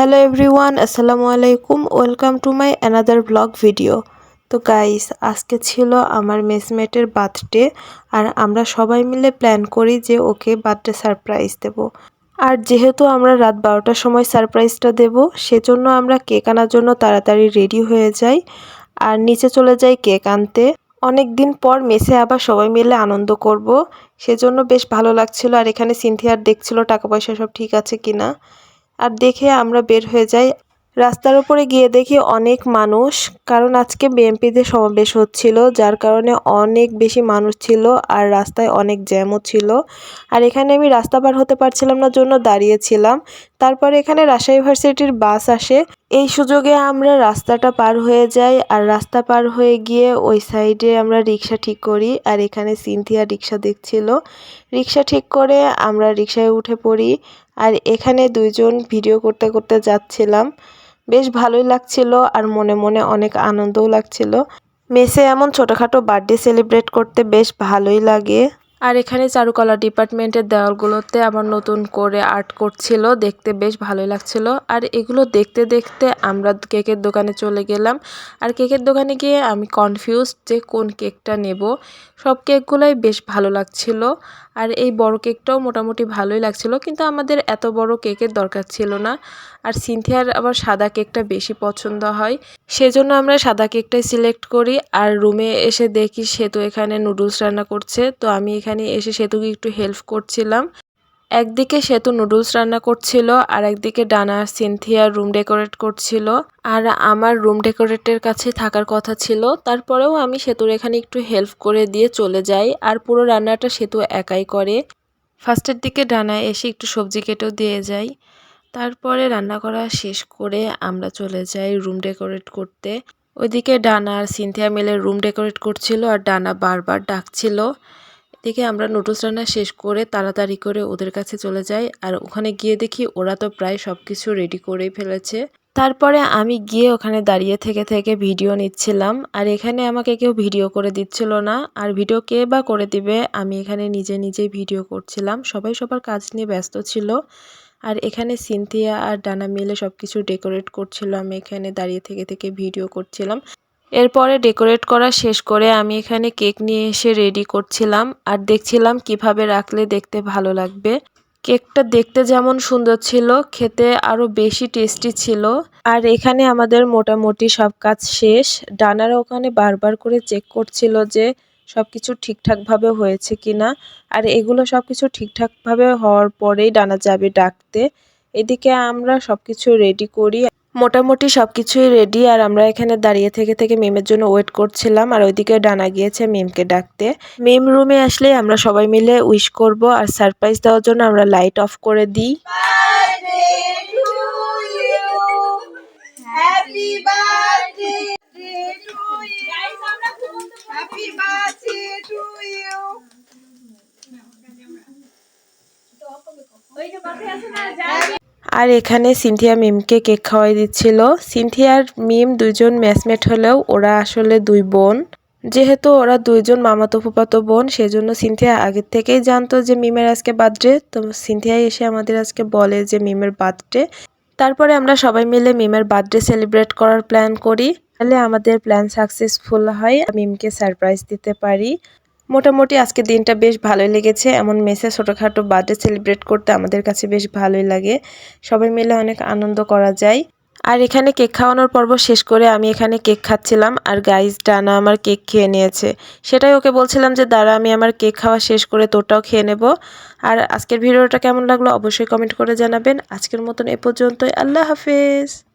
Hello everyone আসসালামু আলাইকুম welcome to my another blog video তো গাইস আজকে ছিল আমার মেসমেটের বার্থডে আর আমরা সবাই মিলে প্ল্যান করি যে ওকে বার্থডে সারপ্রাইজ দেব। আর যেহেতু আমরা রাত বারোটার সময় সারপ্রাইজটা দেব, সেজন্য আমরা কেক আনার জন্য তাড়াতাড়ি রেডি হয়ে যাই। আর নিচে চলে যাই কেক আনতে। অনেক দিন পর মেসে আবার সবাই মিলে আনন্দ করব। সেজন্য বেশ ভালো লাগছিল। আর এখানে সিনথিয়ার দেখছিল টাকা পয়সা সব ঠিক আছে কিনা। আর দেখে আমরা বের হয়ে যাই। রাস্তার উপরে গিয়ে দেখি অনেক মানুষ, কারণ আজকে বিএমপিতে সমাবেশ হচ্ছিল, যার কারণে অনেক বেশি মানুষ ছিল আর রাস্তায় অনেক জ্যামও ছিল। আর এখানে আমি রাস্তা পার হতে পারছিলাম না, জন্য দাঁড়িয়েছিলাম তারপরে এখানে রাজশাহী ইউনিভার্সিটির বাস আসে। এই সুযোগে আমরা রাস্তাটা পার হয়ে যাই আর রাস্তা পার হয়ে গিয়ে ওই সাইডে আমরা রিক্সা ঠিক করি আর এখানে সিনথিয়া রিক্সা দেখছিল। রিক্সা ঠিক করে আমরা রিক্সায় উঠে পড়ি আর এখানে দুইজন ভিডিও করতে করতে যাচ্ছিলাম। বেশ ভালোই লাগছিল আর মনে মনে অনেক আনন্দও লাগছিল। মেসে এমন ছোটোখাটো বার্থডে সেলিব্রেট করতে বেশ ভালোই লাগে। আর এখানে চারুকলা ডিপার্টমেন্টের দেওয়ালগুলোতে আবার নতুন করে আর্ট করছিল, দেখতে বেশ ভালোই লাগছিল। আর এগুলো দেখতে দেখতে আমরা কেকের দোকানে চলে গেলাম। আর কেকের দোকানে গিয়ে আমি কনফিউজ যে কোন কেকটা নেব। সব কেকগুলোই বেশ ভালো লাগছিল। আর এই বড় কেকটাও মোটামুটি ভালোই লাগছিল, কিন্তু আমাদের এত বড় কেকের দরকার ছিল না। আর সিনথিয়ার আবার সাদা কেকটা বেশি পছন্দ হয়। সেজন্য আমরা সাদা কেকটাই সিলেক্ট করি। আর রুমে এসে দেখি সেতু এখানে নুডলস রান্না করছে, তো আমি এখানে এসে সেতুকে একটু হেল্প করছিলাম। একদিকে সেতু নুডলস রান্না করছিল, আর একদিকে ডানা সিনথিয়া রুম ডেকোরেট করছিল। আর আমার রুম ডেকোরেটের কাছে থাকার কথা ছিল, তারপরেও আমি সেতুর এখানে একটু হেল্প করে দিয়ে চলে যাই, আর পুরো রান্নাটা সেতু একাই করে। ফার্স্টের দিকে ডানা এসে একটু সবজি কেটেও দিয়ে যাই। তারপরে রান্না করা শেষ করে আমরা চলে যাই রুম ডেকোরেট করতে। ওইদিকে ডানা আর সিনথিয়া মিলে রুম ডেকোরেট করছিল, আর ডানা বারবার ডাকছিল। এদিকে আমরা নুডলস রান্না শেষ করে তাড়াতাড়ি করে ওদের কাছে চলে যাই। আর ওখানে গিয়ে দেখি ওরা তো প্রায় সব কিছু রেডি করেই ফেলেছে। তারপরে আমি গিয়ে ওখানে দাঁড়িয়ে থেকে থেকে ভিডিও নিচ্ছিলাম। আর এখানে আমাকে কেউ ভিডিও করে দিচ্ছিল না। আর ভিডিও কে বা করে দিবে আমি এখানে নিজে নিজেই ভিডিও করছিলাম। সবাই সবার কাজ নিয়ে ব্যস্ত ছিল। আর এখানে সিনথিয়া আর ডানা মিলে সব কিছু ডেকোরেট করছিল। আমি এখানে দাঁড়িয়ে থেকে থেকে ভিডিও করছিলাম। এরপরে ডেকোরেট করা শেষ করে আমি এখানে কেক নিয়ে এসে রেডি করছিলাম আর দেখছিলাম কীভাবে রাখলে দেখতে ভালো লাগবে। কেকটা দেখতে যেমন সুন্দর ছিল, খেতে আরও বেশি টেস্টি ছিল। আর এখানে আমাদের মোটামুটি সব কাজ শেষ। ডানারা ওখানে বারবার করে চেক করছিল যে সব কিছু ঠিকঠাকভাবে হয়েছে কিনা। আর এগুলো সব কিছু ঠিকঠাকভাবে হওয়ার পরেই ডানা যাবে ডাকতে। এদিকে আমরা সব কিছু রেডি করি। মোটামুটি সব কিছুই রেডি আর আমরা এখানে দাঁড়িয়ে থেকে থেকে মিমের জন্য ওয়েট করছিলাম, আর ওইদিকে ডানা গিয়েছে মিমকে ডাকতে। মিম রুমে আসলে আমরা সবাই মিলে উইশ করব, আর সারপ্রাইজ দেওয়ার জন্য আমরা লাইট অফ করে দিই। Happy birthday to you. Happy birthday to you. আর এখানে সিনথিয়া মিমকে কেক খাওয়াই দিচ্ছিল। সিনথিয়ার মিম দুইজন ম্যাচমেট হলেও ওরা আসলে দুই বোন। যেহেতু ওরা দুইজন মামাতো ফুপাতো বোন, সেজন্য সিনথিয়া আগের থেকেই জানতো যে মিমের আজকে বার্থডে। তো সিনথিয়া এসে আমাদের আজকে বলে যে মিমের বার্থডে। তারপরে আমরা সবাই মিলে মিমের বার্থডে সেলিব্রেট করার প্ল্যান করি। তাহলে আমাদের প্ল্যান সাকসেসফুল হয়। মিমকে সারপ্রাইজ দিতে পারি। মোটামুটি আজকে দিনটা বেশ ভালোই লেগেছে। এমন মেসে ছোটোখাটো বার্থডে সেলিব্রেট করতে আমাদের কাছে বেশ ভালোই লাগে। সবাই মিলে অনেক আনন্দ করা যায়। আর এখানে কেক খাওয়ানোর পর্ব শেষ করে আমি এখানে কেক খাচ্ছিলাম আর গাইজ ডানা আমার কেক খেয়ে নিয়েছে। সেটাই ওকে বলছিলাম যে, দাঁড়া, আমি আমার কেক খাওয়া শেষ করে তোরটাও খেয়ে নেব। আর আজকের ভিডিওটা কেমন লাগল অবশ্যই কমেন্ট করে জানাবেন। আজকের মতন এ পর্যন্তই। আল্লাহ হাফেজ।